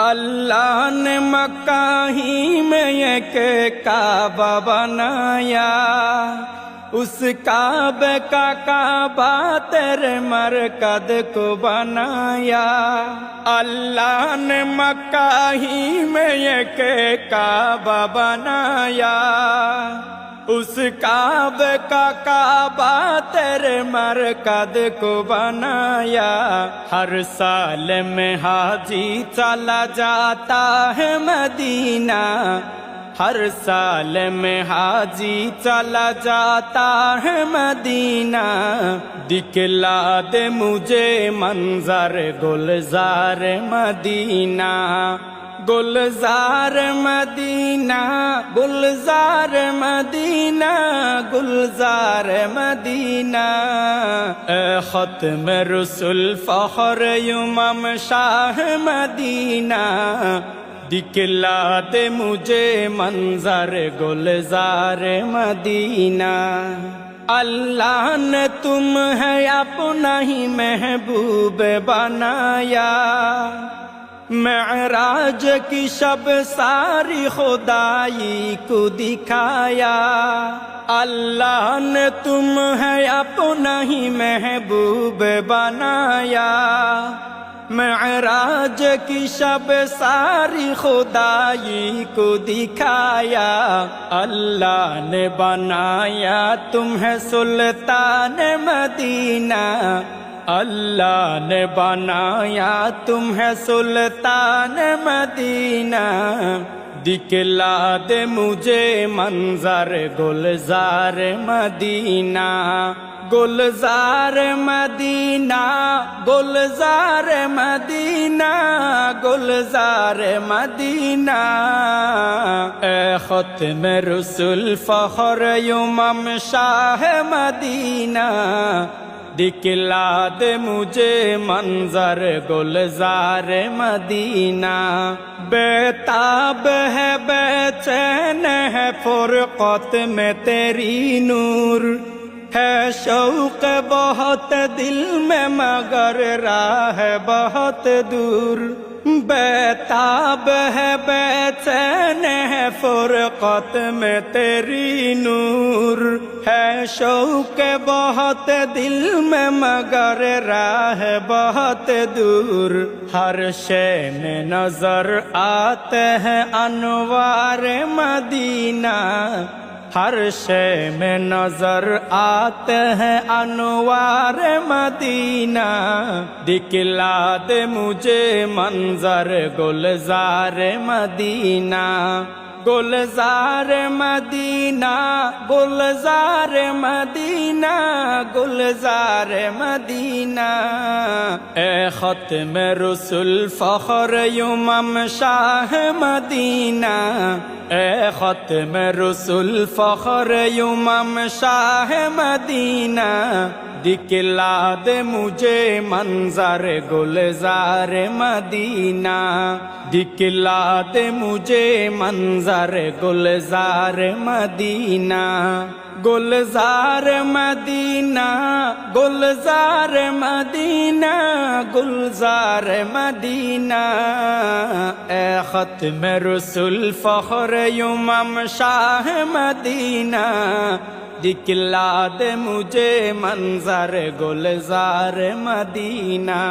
اللہ نے مکہ میں ایک کعبہ بنایا اس کعبہ کا کعبہ تیرے مرکد کو بنایا اللہ نے مکہ میں ایک کعبہ بنایا اس کاب کا کعبہ تیرے مرکد کو بنایا ہر سال میں حاجی چلا جاتا ہے مدینہ ہر سال میں حاجی چلا جاتا ہے مدینہ دکھلا دے مجھے منظر گلزار مدینہ گلزار مدینہ گلزار مدینہ گلزار مدینہ اے ختم رسول فخر یمم شاہ مدینہ دے مجھے منظر گلزار مدینہ اللہ نے تم ہے اپنا ہی محبوب بنایا معراج کی شب ساری خدائی کو دکھایا اللہ نے تم ہے اپنا ہی محبوب بنایا معراج کی شب ساری خدائی کو دکھایا اللہ نے بنایا تمہیں سلطان مدینہ اللہ نے بنایا تمہیں سلطان مدینہ दिखला दे मुझे मंजर गुलजार मदीना गुलजार मदीना गुलजार मदीना गुलजार मदीना खत में रसुल फखर युमम शाह मदीना دے مجھے منظر گلزار مدینہ بیتاب ہے چین ہے فرقت میں تیری نور है शौक बहुत दिल में मगर राह बहुत दूर बेताब है बेचैन है फुरकत में तेरी नूर है शौक बहुत दिल में मगर राह बहुत दूर हर शे में नजर आते हैं अनवार मदीना हर शे में नजर आते हैं अनवार मदीना दिखला दे मुझे मंजर गुलजार मदीना গুলজার মদিনা গুলজার মদিনা গুলজার মদিনা এ খতম রসুল ফখর ইমাম শাহ মদিনা এ খতম রসুল ফখর ইমাম শাহ মদিনা दिखला दे मुझे मंजर गुलजार मदीना दिखला दे मुझे मंजर গুলজার গুলজার মদিনা গুলজার মদিনা গুলজার মদিনা গুলজার মদিনা এ খতম রসুল ফখর ইমাম শাহ মদিনা दिखला दे मुझे मंजर गुलजार मदीना